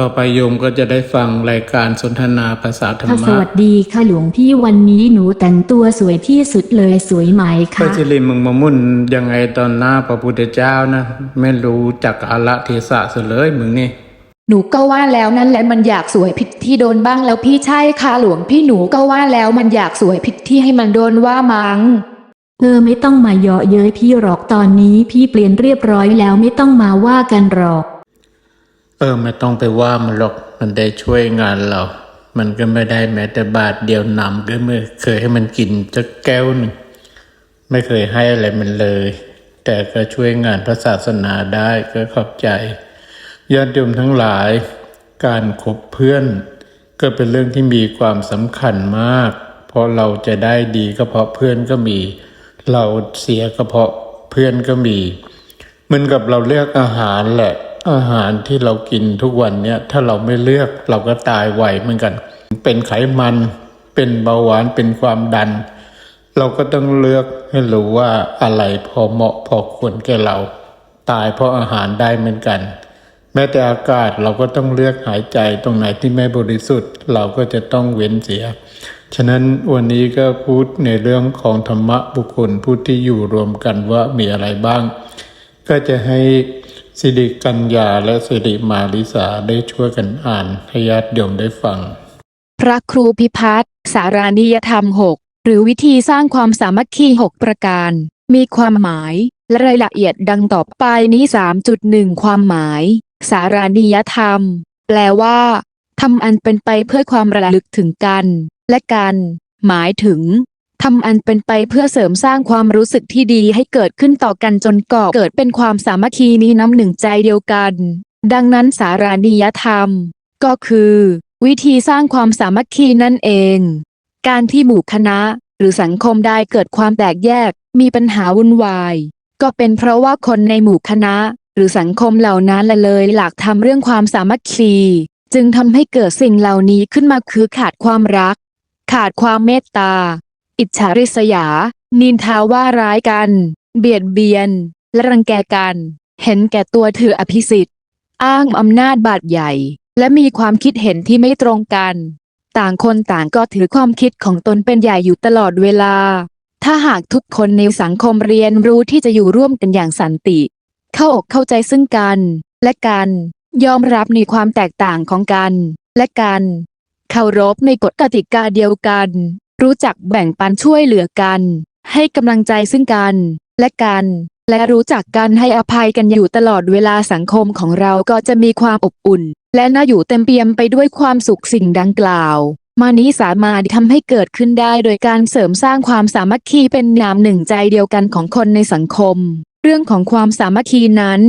ต่อไปโยมก็จะได้ฟังรายการสนทนาภาษาธรรค่ะสมะวัสดีค่ะหลวงพี่วันนี้หนูแต่งตัวสวยที่สุดเลยสวยไหมพระคะจิริมึงมามุ่นยังไงตอนหน้าพระพุทธเจ้านะ ไม่รู้จักอาละเทศะเสยเลยมึงนี่หนูก็ว่าแล้วนั่นแหละมันอยากสวยผิดที่โดนบ้างแล้วพี่ใช่ค่ะหลวงพี่หนูก็ว่าแล้วมันอยากสวยผิดที่ให้มันโดนว่ามัง้งเออไม่ต้องมาเยาะเย้ยพี่หรอกตอนนี้พี่เปลี่ยนเรียบร้อยแล้วไม่ต้องมาว่ากันหรอก เออไม่ต้องไปว่ามันหรอกมันได้ช่วยงานเรา มันก็ไม่ได้แม้แต่บาทเดียวนำก็ไม่เคยให้มันกินจักแก้วหนึ่งไม่เคยให้อะไรมันเลย แต่ก็ช่วยงานพระศาสนาได้ก็ขอบใจญาติโยมทั้งหลาย การคบเพื่อน ก็เป็นเรื่องที่มีความสำคัญมาก เพราะเราจะได้ดีก็เพราะเพื่อนก็มี เราเสียก็เพราะเพื่อนก็มีมือนกับเราเลือกอาหารแหละ อาหารที่เรากินทุกวันเนี่ยถ้าเราไม่เลือกเราก็ตายไวเหมือนกัน เป็นไขมันเป็นเบาหวานเป็นความดัน เราก็ต้องเลือกให้รู้ว่าอะไรพอเหมาะพอควรแก่เรา ตายเพราะอาหารได้เหมือนกัน แม้แต่อากาศเราก็ต้องเลือกหายใจตรงไหนที่ไม่บริสุทธิ์ เราก็จะต้องเว้นเสีย ฉะนั้นวันนี้ก็พูดในเรื่องของธรรมะบุคคลผู้ที่อยู่รวมกันว่ามีอะไรบ้าง ก็จะให้ สิริกัญญาและสิริมาริสาได้ช่วยกันอ่านให้ญาติโยมได้ฟัง พระครูพิพัฒน์สารานิยธรรม6หรือวิธีสร้างความสามัคคี6ประการ มีความหมาย และรายละเอียดดังต่อไปนี้ 3.1 ความหมาย สารานิยธรรม แปลว่าทำอันเป็นไปเพื่อความระลึกถึงกัน และกัน หมายถึง ทำอันเป็นไปเพื่อเสริมสร้างความรู้สึกที่ดีให้เกิดขึ้นต่อกันจนก่อเกิดเป็นความสามัคคีนี้น้ำหนึ่งใจเดียวกัน ดังนั้นสารานิยธรรม ก็คือ วิธีสร้างความสามัคคีนั่นเอง การที่หมู่คณะ หรือสังคมได้เกิดความแตกแยก มีปัญหาวุ่นวาย ก็เป็นเพราะว่าคนในหมู่คณะ หรือสังคมเหล่านั้นละเลยหลักทำเรื่องความสามัคคี จึงทำให้เกิดสิ่งเหล่านี้ขึ้นมาคือขาดความรัก ขาดความเมตตา อิจฉาริษยา นินทาว่าร้ายกัน เบียดเบียน และรังแกกัน เห็นแก่ตัวถืออภิสิทธิ์ อ้างอำนาจบาดใหญ่ และมีความคิดเห็นที่ไม่ตรงกัน ต่างคนต่างก็ถือความคิดของตนเป็นใหญ่อยู่ตลอดเวลา ถ้าหากทุกคนในสังคมเรียนรู้ที่จะอยู่ร่วมกันอย่างสันติ เข้าอกเข้าใจซึ่งกัน และกัน ยอมรับในความแตกต่างของกัน และกัน เคารพในกฎกติกาเดียวกัน รู้จักแบ่งปันช่วยเหลือกัน ให้กำลังใจซึ่งกัน และกัน และรู้จักกันให้อภัยกันอยู่ตลอดเวลาสังคมของเราก็จะมีความอบอุ่น และน่าอยู่เต็มเปี่ยมไปด้วยความสุขสิ่งดังกล่าว มานี้สามารถทำให้เกิดขึ้นได้โดยการเสริมสร้างความสามัคคีเป็นนามหนึ่งใจเดียวกันของคนในสังคม เรื่องของความสามัคคีนั้น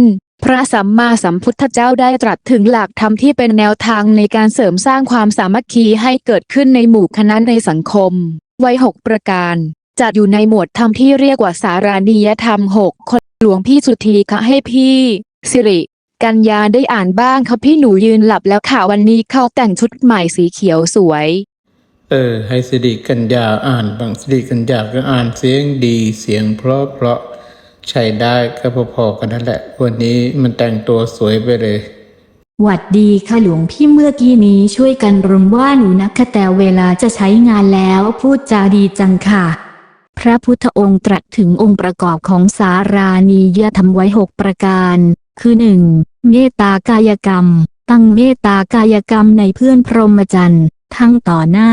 พระสัมมาสัมพุทธเจ้าได้ตรัสถึงหลักธรรมที่เป็นแนวทางในการเสริมสร้างความสามัคคีให้เกิดขึ้นในหมู่คณะในสังคม ไว้หกประการ จัดอยู่ในหมวดธรรมที่เรียกว่าสารานิยธรรมหกคนหลวงพี่สุธีคะให้พี่ สิริ กัญญาได้อ่านบ้างค่ะพี่หนูยืนหลับแล้วค่ะวันนี้เขาแต่งชุดใหม่สีเขียวสวย เออ ให้สิริกัญญาอ่านบางสิริกัญญาก็อ่านเสียงดีเสียงเพราะเพราะ ใช้ได้ก็พอๆกันนั่นแหละ วันนี้มันแต่งตัวสวยไปเลย หวัดดีค่ะหลวงพี่เมื่อกี้นี้ช่วยกันรุมว่าหนูนะคะแต่เวลาจะใช้งานแล้วพูดจาดีจังค่ะ พระพุทธองค์ตรัสถึงองค์ประกอบของสารานียธรรมไว้หกประการ คือหนึ่งเมตตากายกรรม ตั้งเมตตากายกรรมในเพื่อนพรหมจรรย์ทั้งต่อหน้า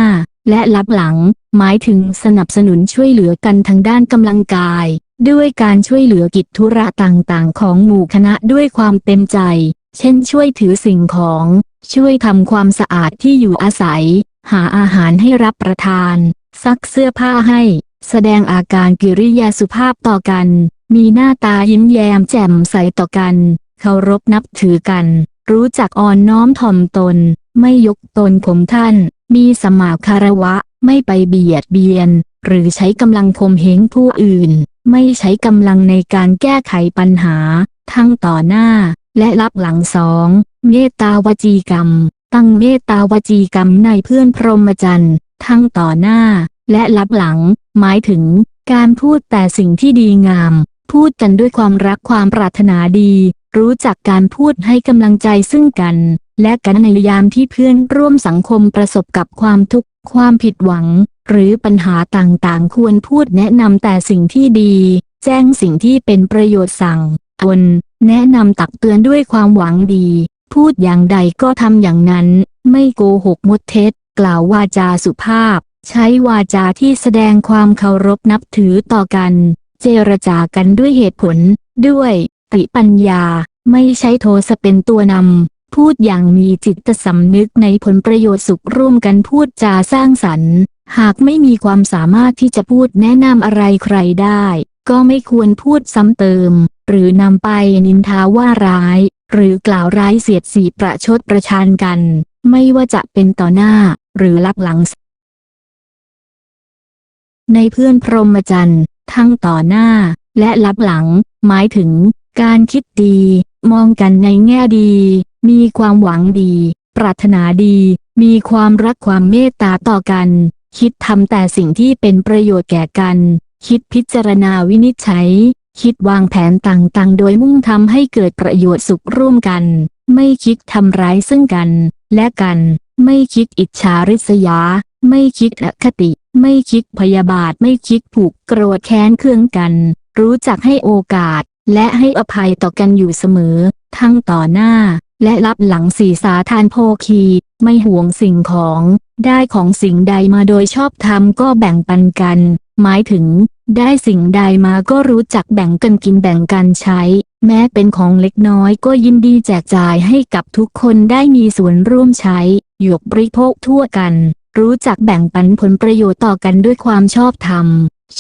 และรับหลัง หมายถึงสนับสนุนช่วยเหลือกันทางด้านกำลังกาย ด้วยการช่วยเหลือกิจธุระต่างๆ ของหมู่คณะด้วยความเต็มใจ เช่นช่วยถือสิ่งของ ช่วยทำความสะอาดที่อยู่อาศัย หาอาหารให้รับประทาน ซักเสื้อผ้าให้ แสดงอาการกิริยาสุภาพต่อกัน มีหน้าตายิ้มแย้มแจ่มใสต่อกัน เคารพนับถือกัน รู้จักอ่อนน้อมถ่อมตน ไม่ยกตนข่มท่าน มีสมาคารวะ ไม่ไปเบียดเบียน หรือใช้กำลังข่มเหงผู้อื่น ไม่ใช้กำลังในการแก้ไขปัญหา ทั้งต่อหน้า และรับหลังสองเมตตาวจีกรรม ตั้งเมตตาวจีกรรมในเพื่อนพรหมจรรย์ทั้งต่อหน้า และรับหลัง หมายถึง การพูดแต่สิ่งที่ดีงาม พูดกันด้วยความรักความปรารถนาดี รู้จักการพูดให้กำลังใจซึ่งกัน และกันในยามที่เพื่อนร่วมสังคมประสบกับความทุกข์ความผิดหวัง หรือปัญหาต่างๆ ควรพูดแนะนำแต่สิ่งที่ดี แจ้งสิ่งที่เป็นประโยชน์สั่งอนแนะนำตักเตือนด้วยความหวังดี พูดอย่างใดก็ทำอย่างนั้น ไม่โกหกมดเท็จ กล่าววาจาสุภาพ ใช้วาจาที่แสดงความเคารพนับถือต่อกัน เจรจากันด้วยเหตุผล ด้วยติปัญญา ไม่ใช้โทสะเป็นตัวนำพูดอย่างมีจิตสำนึกในผลประโยชน์สุขร่วมกันพูดจาสร้างสรรค์ หากไม่มีความสามารถที่จะพูดแนะนำอะไรใครได้ ก็ไม่ควรพูดซ้ำเติม หรือนำไปนินทาว่าร้าย หรือกล่าวร้ายเสียดสีประชดประชานกัน ไม่ว่าจะเป็นต่อหน้า หรือลับหลัง ในเพื่อนพรหมจรรย์ทั้งต่อหน้า และลับหลัง หมายถึง การคิดดี มองกันในแง่ดี มีความหวังดี ปรารถนาดี มีความรักความเมตตาต่อกัน คิดทำแต่สิ่งที่เป็นประโยชน์แก่กัน คิดพิจารณาวินิจฉัย คิดวางแผนต่างๆ โดยมุ่งทำให้เกิดประโยชน์สุขร่วมกัน ไม่คิดทำร้ายซึ่งกัน และกัน ไม่คิดอิจฉาริษยา ไม่คิดอคติ ไม่คิดพยาบาท ไม่คิดผูกโกรธแค้นเคืองกัน รู้จักให้โอกาส และให้อภัยต่อกันอยู่เสมอ ทั้งต่อหน้า และรับหลังสีสาทานโภคี ไม่ห่วงสิ่งของ ได้ของสิ่งใดมาโดยชอบธรรมก็แบ่งปันกัน หมายถึง ได้สิ่งใดมาก็รู้จักแบ่งกันกินแบ่งกันใช้ แม้เป็นของเล็กน้อยก็ยินดีแจกจ่ายให้กับทุกคนได้มีส่วนร่วมใช้หยกบริโภคทั่วกัน รู้จักแบ่งปันผลประโยชน์ต่อกันด้วยความชอบธรรม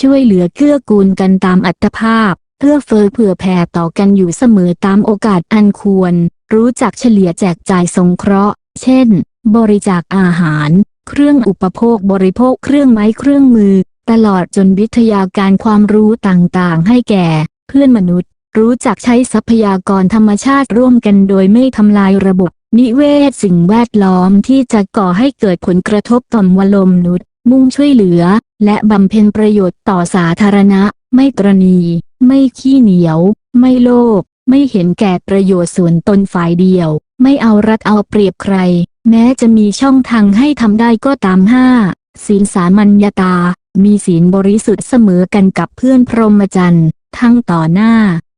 ช่วยเหลือเกื้อกูลกันตามอัตภาพเพื่อเฟอเผื่อแผ่ต่อกันอยู่เสมอตามโอกาสอันควร รู้จักเฉลี่ยแจกจ่ายสงเคราะห์เช่น บริจาคอาหาร เครื่องอุปโภคบริโภคเครื่องไม้เครื่องมือ ตลอดจนวิทยาการความรู้ต่างๆ ให้แก่ เพื่อนมนุษย์ รู้จักใช้ทรัพยากรธรรมชาติร่วมกันโดยไม่ทำลายระบบ นิเวศสิ่งแวดล้อมที่จะก่อให้เกิดผลกระทบต่อมวลมนุษย์ มุ่งช่วยเหลือ และบำเพ็ญประโยชน์ต่อสาธารณะ ไม่ตรณี ไม่ขี้เหนียว ไม่โลภไม่เห็นแก่ประโยชน์ส่วนตนฝ่ายเดียว ไม่เอารัดเอาเปรียบใคร แม้จะมีช่องทางให้ทำได้ก็ตามห้าศีลสามัญญาตา มีศีลบริสุทธิ์เสมอกันกับเพื่อนพรหมจรรย์ทั้งต่อหน้า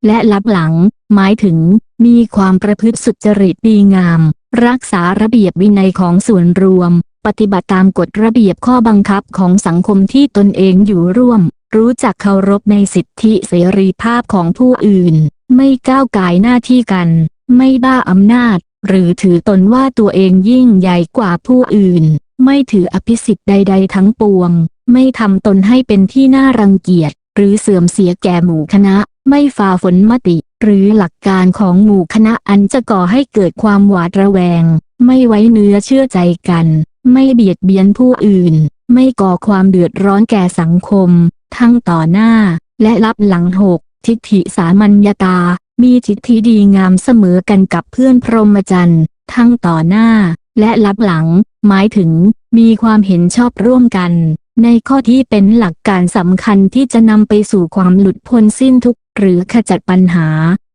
และลับหลัง หมายถึง มีความประพฤติสุจริตดีงาม รักษาระเบียบวินัยของส่วนรวม ปฏิบัติตามกฎระเบียบข้อบังคับของสังคมที่ตนเองอยู่ร่วม รู้จักเคารพในสิทธิเสรีภาพของผู้อื่น ไม่ก้าวก่ายหน้าที่กัน ไม่บ้าอำนาจ หรือถือตนว่าตัวเองยิ่งใหญ่กว่าผู้อื่น ไม่ถืออภิสิทธิ์ใด ๆ ทั้งปวง ไม่ทำตนให้เป็นที่น่ารังเกียจ หรือเสื่อมเสียแก่หมู่คณะ ไม่ฝ่าฝนมติ หรือหลักการของหมู่คณะอันจะก่อให้เกิดความหวาดระแวง ไม่ไว้เนื้อเชื่อใจกัน ไม่เบียดเบียนผู้อื่น ไม่ก่อความเดือดร้อนแก่สังคม ทั้งต่อหน้า และรับหลังหกทิฏฐิสามัญญาตา มีทิฏฐิดีงามเสมอกันกับเพื่อนพรหมจรรย์ ทั้งต่อหน้า และรับหลัง หมายถึง มีความเห็นชอบร่วมกัน ในข้อที่เป็นหลักการสำคัญที่จะนำไปสู่ความหลุดพ้นสิ้นทุกข์หรือขจัดปัญหา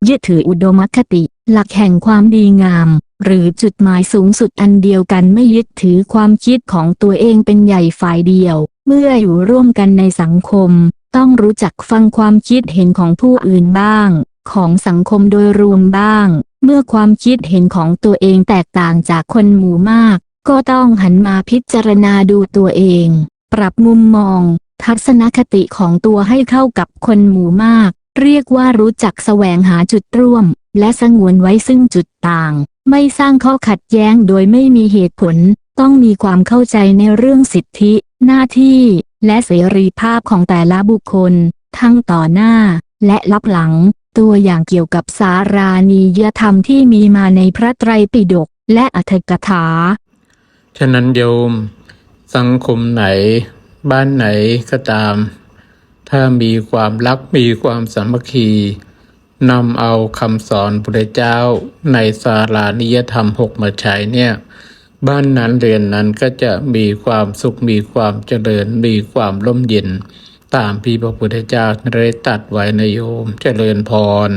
ยึดถืออุดมคติ หลักแห่งความดีงาม หรือจุดหมายสูงสุดอันเดียวกันไม่ยึดถือความคิดของตัวเองเป็นใหญ่ฝ่ายเดียว เมื่ออยู่ร่วมกันในสังคม ต้องรู้จักฟังความคิดเห็นของผู้อื่นบ้าง ของสังคมโดยรวมบ้าง เมื่อความคิดเห็นของตัวเองแตกต่างจากคนหมู่มาก ก็ต้องหันมาพิจารณาดูตัวเอง ปรับมุมมอง ทัศนคติของตัวให้เข้ากับคนหมู่มาก เรียกว่ารู้จักแสวงหาจุดร่วม และสงวนไว้ซึ่งจุดต่าง ไม่สร้างข้อขัดแย้งโดยไม่มีเหตุผล ต้องมีความเข้าใจในเรื่องสิทธิ หน้าที่ และเสรีภาพของแต่ละบุคคล ทั้งต่อหน้า และลับหลัง ตัวอย่างเกี่ยวกับสารานียธรรมที่มีมาในพระไตรปิฎกและอัถกถา ฉะนั้นโยม สังคมไหน บ้านไหนก็ตาม ถ้ามีความรักมีความสามัคคีนำเอาคำสอนพระเจ้าในสารานิยธรรมหกมาใช้เนี่ย บ้านนั้นเรือนนั้นก็จะมีความสุขมีความเจริญมีความร่มเย็น ตามที่พระพุทธเจ้าได้ตัดไว้ในโยมเจริญพร